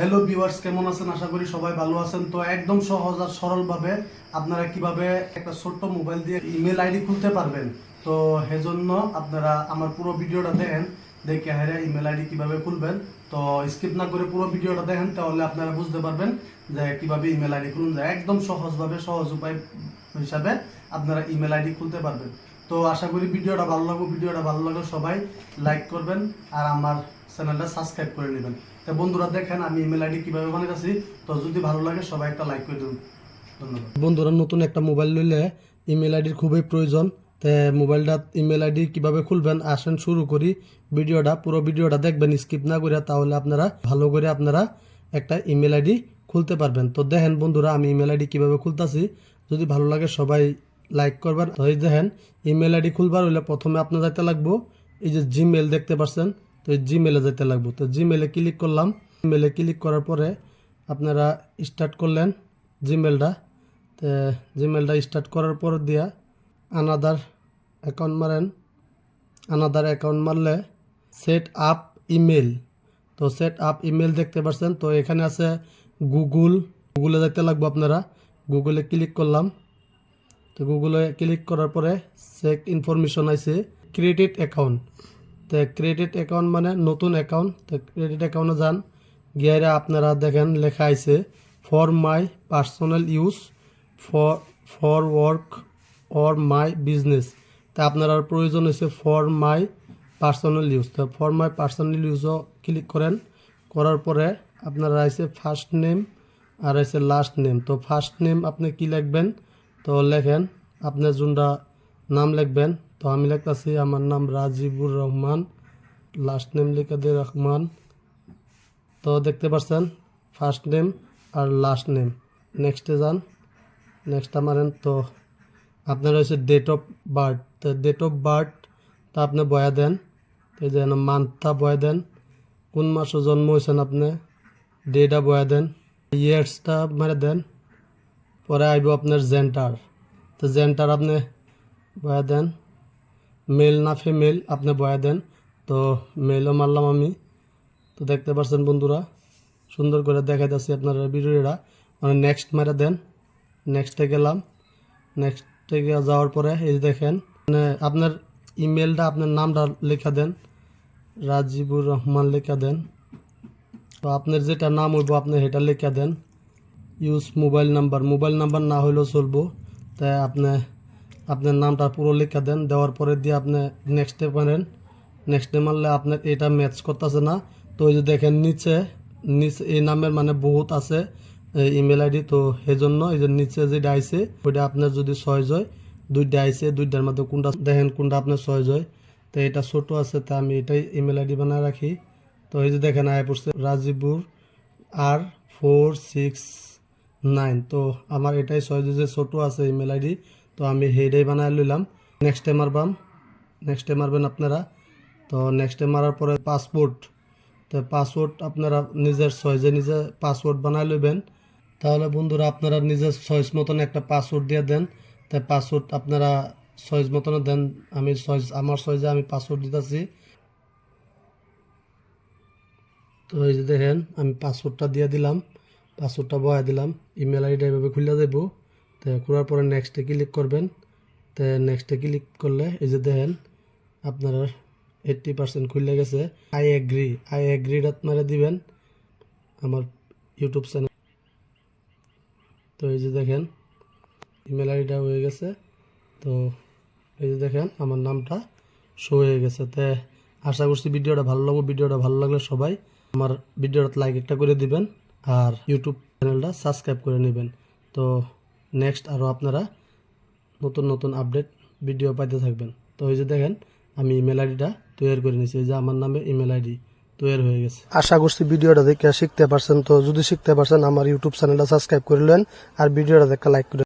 Hello viewers কেমন আছেন? আশা করি সবাই ভালো আছেন। তো একদম সহজ আর সরলভাবে আপনারা কীভাবে একটা ছোট্ট মোবাইল দিয়ে ইমেল আইডি খুলতে পারবেন? তো সেজন্য আপনারা আমার পুরো ভিডিওটা দেখেন। দেখে হারে ইমেল আইডি কীভাবে খুলবেন? তো স্কিপ না করে পুরো ভিডিওটা দেখেন, তাহলে আপনারা বুঝতে পারবেন যে কীভাবে ইমেল আইডি খুলুন। যায় একদম সহজভাবে, সহজ উপায় হিসাবে আপনারা ইমেল আইডি খুলতে পারবেন। তো আশা করি ভিডিওটা ভালো লাগবে। ভিডিওটা ভালো লাগলে সবাই লাইক করবেন। আর আমার চ্যানেলটা সাবস্ক্রাইব করে নেবেন। তো বন্ধুরা দেখেন আমি ইমেল আইডি কীভাবে বানাইতেছি, তো যদি ভালো লাগে সবাই একটা লাইক করে দেবেন। ধন্যবাদ। বন্ধুরা, নতুন একটা মোবাইল লইলে ইমেল আইডির খুবই প্রয়োজন। তে মোবাইলটা ইমেল আইডি কীভাবে খুলবেন, আসেন, শুরু করি। ভিডিওটা, পুরো ভিডিওটা দেখবেন স্কিপ না করে তাহলে আপনারা, ভালো করে আপনারা একটা ইমেল আইডি খুলতে পারবেন। তো দেখেন বন্ধুরা, আমি ইমেল আইডি কীভাবে খুলতাছি, যদি ভালো লাগে সবাই লাইক করবেন। তো এই দেখেন ইমেল আইডি খুলবার হইলে প্রথমে আপনার যাইতে লাগবো, এই যে জিমেল দেখতে পাচ্ছেন তো জিমেলে যেতে লাগবো। তো জিমেলে ক্লিক করলাম। জিমেলে ক্লিক করার পরে আপনারা স্টার্ট করলেন জিমেলটা তো জিমেলটা স্টার্ট করার পর দিয়া আনাদার অ্যাকাউন্ট মারেন। আনাদার অ্যাকাউন্ট মারলে সেট আপ ইমেল তো সেট আপ ইমেল দেখতে পাচ্ছেন তো এখানে আছে গুগল গুগলে যাইতে লাগবো আপনারা। গুগলে ক্লিক করলাম। তো গুগলে ক্লিক করার পরে চেক ইনফরমেশন আছে ক্রেডিট অ্যাকাউন্ট তো ক্রেডিট অ্যাকাউন্ট মানে নতুন অ্যাকাউন্ট তো ক্রেডিট অ্যাকাউন্টে যান। গিয়ে আপনারা দেখেন, লেখা আছে for my personal use for for work or my business তা আপনার প্রয়োজন হয়েছে ফর মাই পার্সোনাল ইউজ তো ফর মাই পার্সোনাল ইউজও ক্লিক করেন। করার পরে আপনার আছে ফার্স্ট নেম আর আছে লাস্ট নেম তো ফার্স্ট নেম আপনি কি লিখবেন? তো লেখেন, আপনার যোনটা নাম লিখবেন। তো আমি লিখতেছি, আমার নাম রাজিবুর রহমান লাস্ট নেম লিখে দিয়ে রহমান। তো দেখতে পাচ্ছেন ফার্স্ট নেম আর লাস্ট নেম নেক্সটে যান নেক্সট মারেন তো আপনার হচ্ছে ডেট অফ বার্থ তো ডেট অফ বার্থ তা আপনি বয়া দেন, তো যে মান্থটা বয়া দেন, কোন মাসে জন্ম হয়েছেন আপনি ডেটা বয়া দেন ইয়ার্সটা মেরে দেন, পরে আইব আপনার জেন্টার তো জেন্টার আপনি বয়া দেন। মেল না ফিমেল, আপনি বয়া দেন। তো মেলও মারলাম আমি। তো দেখতে পাচ্ছেন বন্ধুরা, সুন্দর করে দেখাই যাচ্ছে আপনারা ভিডিওটা। মানে নেক্সট মারে দেন। নেক্সটে গেলাম। নেক্সটে যাওয়ার পরে এই দেখেন মানে আপনার ইমেলটা আপনার নামটা লেখা দেন। রাজিবুর রহমান লেখা দেন। তো আপনার যেটা নাম হইব, আপনি সেটা লেখা দেন। Use mobile number mobile number না হইলেও চলবো। তাই আপনি আপনার নামটা পুরো লেখা দেন, দেওয়ার পরে দিয়ে আপনি নেক্সটে পারেন নেক্সটে মারলে আপনার এটা ম্যাচ করতেছে না। তো এই যে দেখেন নিচে নিচে এই নামের মানে বহুত আছে ইমেল আইডি তো সেজন্য এই যে নিচে যেটা আইছে ওইটা আপনার যদি ছয় হয় দুইটা আইছে দুইটার মধ্যে কোনটা, দেখেন কোনটা আপনার ছয় হয়। তো এটা ছোট আছে, তা আমি এটাই ইমেল আইডি বানায় রাখি। তো এই যে দেখেন আয় পড়ছে রাজিবুর আর ফোর সিক্স নাইন তো আমার এটাই ছয় যে ছোট আছে ইমেল আইডি তো আমি সেইটাই বানায় লইলাম। নেক্সটে মারবাম। নেক্সটে মারবেন আপনারা। তো নেক্সটে মারার পরে পাসপোর্ট তো পাসওয়ার্ড আপনারা নিজের সহজে নিজে পাসওয়ার্ড বানায় লইবেন। তাহলে বন্ধুরা আপনারা নিজের চয়েস মতন একটা পাসওয়ার্ড দিয়ে দেন। তাই পাসওয়ার্ড আপনারা চয়েস মতন দেন। আমি চয়েস আমার চয়েসে আমি পাসওয়ার্ড দিতেছি। তো এই যে দেখেন, আমি পাসওয়ার্ডটা দিয়ে দিলাম। পাসওয়ার্ডটা বয়া দিলাম। ইমেল আইডি এভাবে খুলে দেব তো খোলার পরে নেক্সটে ক্লিক করবেন। তো নেক্সটে ক্লিক করলে এই যে দেখেন, আপনারা এইট্টি পার্সেন্ট খুলে গেছে। আই এগ্রি আই এগ্রিটা আপনারা দিবেন আমার ইউটিউব চ্যানেল তো এই যে দেখেন ইমেল আইডিটা হয়ে গেছে। তো এই যে দেখেন, আমার নামটা শো হয়ে গেছে। তো আশা করছি ভিডিওটা ভালো লাগবে। ভিডিওটা ভালো লাগলে সবাই আমার ভিডিওটা লাইক একটা করে দিবেন আর ইউটিউব চ্যানেলটা সাবস্ক্রাইব করে নেবেন। তো নেক্সট আরও আপনারা নতুন নতুন আপডেট ভিডিও পাইতে থাকবেন। তো এই যে দেখেন, আমি ইমেল আইডিটা তৈরি করে নিয়েছি। যে আমার নামে ইমেল আইডি তৈরি হয়ে গেছে। আশা করছি ভিডিওটা দেখে শিখতে পারছেন। তো যদি শিখতে পারছেন, আমার ইউটিউব চ্যানেলটা সাবস্ক্রাইব করে নেন আর ভিডিওটা দেখে লাইক করে